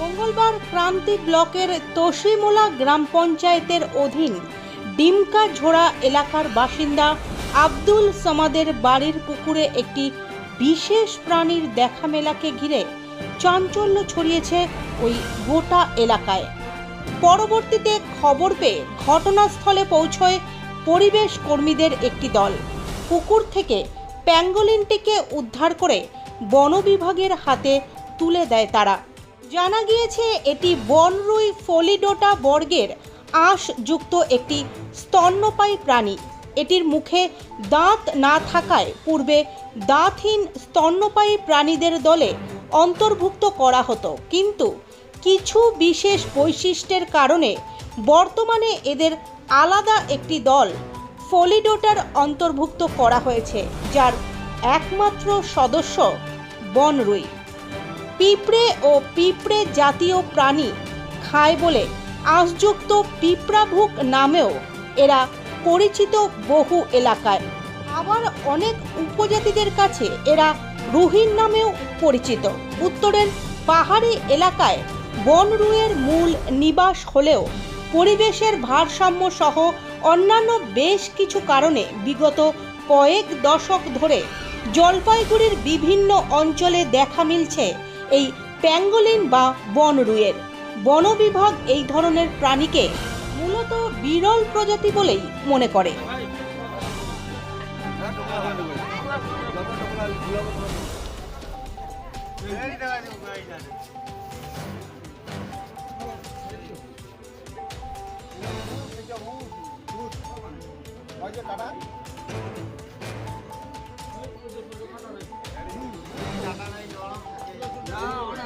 মঙ্গলবার ক্রান্তি ব্লকের তোষিমোলা গ্রাম পঞ্চায়েতের অধীন ডিমকা ঝোড়া এলাকার বাসিন্দা আব্দুল সামাদের বাড়ির পুকুরে একটি বিশেষ প্রাণীর দেখা মেলাকে ঘিরে চাঞ্চল্য ছড়িয়েছে ওই গোটা এলাকায়। পরবর্তীতে খবর পেয়ে ঘটনাস্থলে পৌঁছয় পরিবেশ কর্মীদের একটি দল। পুকুর থেকে প্যাঙ্গোলিনটিকে উদ্ধার করে বন বিভাগের হাতে তুলে দেয় তারা। জানা গিয়েছে, এটি বনরুই ফলিডোটা বর্গের আঁশযুক্ত একটি স্তন্যপায়ী প্রাণী। এটির মুখে দাঁত না থাকায় পূর্বে দাঁতহীন স্তন্যপায়ী প্রাণীদের দলে অন্তর্ভুক্ত করা হতো। কিন্তু কিছু বিশেষ বৈশিষ্ট্যের কারণে বর্তমানে এদের আলাদা একটি দল ফলিডোটার অন্তর্ভুক্ত করা হয়েছে, যার একমাত্র সদস্য বনরুই। পিঁপড়ে ও পিঁপড়ে জাতীয় প্রাণী খায় বলে আঁশযুক্ত পিঁপড়াভুক নামেও এরা পরিচিত বহু এলাকায়। আবার অনেক উপজাতিদের কাছে এরা রুহিন নামেও পরিচিত। উত্তরের পাহাড়ি এলাকায় বনরুয়ের মূল নিবাস হলেও পরিবেশের ভারসাম্য সহ অন্যান্য বেশ কিছু কারণে বিগত কয়েক দশক ধরে জলপাইগুড়ির বিভিন্ন অঞ্চলে দেখা মিলছে এই প্যাঙ্গোলিন বা বনরুয়ের বন বিভাগ এই ধরনের প্রাণীকে মূলত বিরল প্রজাতি বলেই মনে করে।